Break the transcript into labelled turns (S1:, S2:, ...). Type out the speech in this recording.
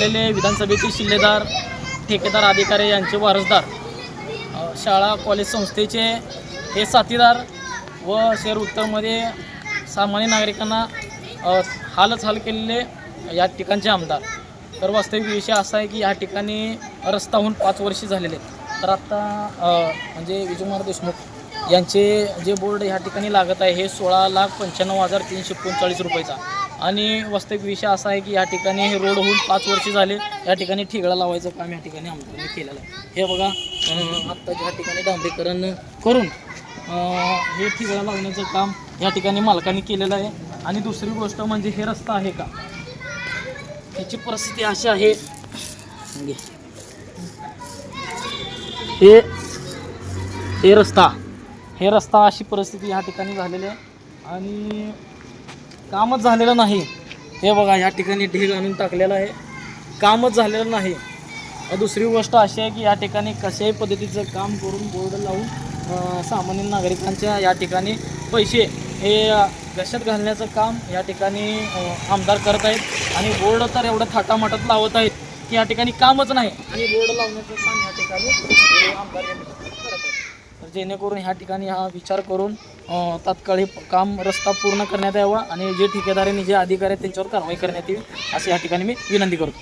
S1: असलेले विधानसभेचे शिल्लेदार ठेकेदार अधिकारी यांचे वारसदार शाळा कॉलेज संस्थेचे हे साथीदार व शहर उत्तरमध्ये सामान्य नागरिकांना हालच हाल केलेले या ठिकाणचे आमदार. तर वास्तविक विषय असा आहे की या ठिकाणी रस्ता होऊन पाच वर्षे झालेले आहेत. तर आत्ता म्हणजे विजयकुमार देशमुख यांचे जे बोर्ड ह्या ठिकाणी लागत आहे हे सोळा लाख पंच्याण्णव हजार तीनशे एकोणचाळीस रुपयाचा. आणि वास्तविक विषय असा आहे की या ठिकाणी हे रोड होऊन पाच वर्ष झाले या ठिकाणी ठिगळा लावायचं काम या ठिकाणी आमदारांनी केलेलं आहे. हे बघा आत्ता या ठिकाणी डांबरीकरण करून हे ठिगळा लावण्याचं काम या ठिकाणी मालकाने केलेलं आहे. आणि दुसरी गोष्ट म्हणजे हे रस्ता आहे का? ह्याची परिस्थिती अशी आहे. हे हे रस्ता हे रस्ता अशी परिस्थिती ह्या ठिकाणी झालेली आहे. आणि कामच झालेलं नाही. हे बघा ह्या ठिकाणी ढीग आणून टाकलेलं आहे. कामच झालेलं नाही. दुसरी गोष्ट अशी आहे की या ठिकाणी कशाही पद्धतीचं काम करून बोर्ड लावून सामान्य नागरिकांच्या या ठिकाणी पैसे हे अ, घशात घालण्याचं काम या ठिकाणी आमदार करत आहेत. आणि बोर्ड तर एवढं थाटामाटात लावत आहेत की या ठिकाणी कामच नाही. आणि बोर्ड लावण्याचं काम या ठिकाणी आमदार या ठिकाणी करत आहेत तर जेणेकरून ह्या ठिकाणी हा विचार करून तात्काळ हे काम रस्ता पूर्ण करण्यात यावा आणि जे ठेकेदारांनी जे अधिकारी आहेत त्यांच्यावर कारवाई करण्यात येईल अशी या ठिकाणी मी विनंती करतो.